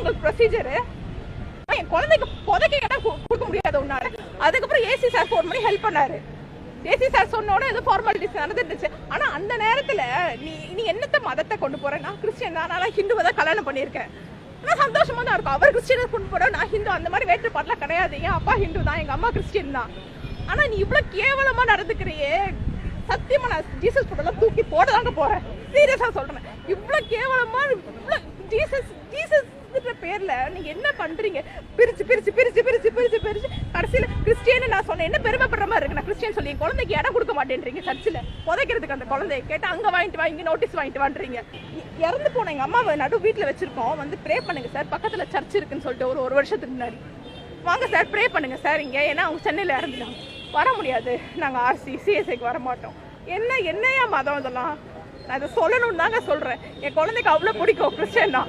உங்களுக்கு ப்ரொசீஜரு என் குழந்தைக்கு புதைக்க இடம் கொடுக்க முடியாது உன்னால. அதுக்கப்புறம் ஏசி சார் ஃபோன் பண்ணி ஹெல்ப் பண்ணாரு. ஏசி சார் சொன்ன உடனே ஏதோ ஃபார்மாலிட்டிஸ் நடந்துருந்துச்சு ஆனா அந்த நேரத்துல நீ நீ என்னத்த மதத்தை கொண்டு போற? நான் கிறிஸ்டியன் தான். நான் ஹிந்துவை தான் கல்யாணம் பண்ணியிருக்கேன். ஆனால் சந்தோஷமா தான் இருக்கும். அவர் கிறிஸ்டியனை கொண்டு போற நான் ஹிந்து. அந்த மாதிரி வேற்றுப்பாடுலாம் கிடையாது. என் அப்பா ஹிந்து தான் எங்க அம்மா கிறிஸ்டியன் தான். ஆனா நீ இவ்வளவு கேவலமா நடந்துக்கிறியே. சத்தியமா நான் ஜீசஸ் ஃபுட்டெல்லாம் தூக்கி போட தாங்க போறேன். சீரியஸா சொல்றேன். இவ்வளவு கேவலமா இவ்வளவு ஜீசஸ் ஜீசஸ் பேர்ல நீங்க என்ன பண்றீங்க? பிரிச்சு பிரிச்சு பிரிச்சு பிரிச்சு பிரிச்சு பிரிச்சு. கடைசியில கிறிஸ்டியன் நான் சொன்னேன். என்ன பெருமைப்படுற மாதிரி இருக்கு? நான் கிறிஸ்டியன் சொல்லி என் குழந்தைக்கு இடம் கொடுக்க மாட்டேன்றீங்க சர்ச்சில். புதைக்கிறதுக்கு அந்த குழந்தைய கேட்டா அங்க வாங்கிட்டு வா இங்க நோட்டீஸ் வாங்கிட்டு வான்றீங்க. இறந்து போன எங்க அம்மாவை நடு வீட்டுல வச்சிருக்கோம். வந்து ப்ரே பண்ணுங்க சார் பக்கத்துல சர்ச் இருக்குன்னு சொல்லிட்டு ஒரு ஒரு வருஷத்துக்கு முன்னாடி. வாங்க சார் ப்ரே பண்ணுங்க சார் இங்க. ஏன்னா அவங்க சென்னையில இறந்துட்டாங்க. வர முடியாது. நாங்க ஆர்சி சிஎஸ்ஐக்கு வர மாட்டோம் என்ன என்னையா மதம் இதெல்லாம்? நான் இதை சொல்லணும்னு தாங்க சொல்றேன். என் குழந்தைக்கு அவ்வளவு பிடிக்கும் கிறிஸ்டியன் தான்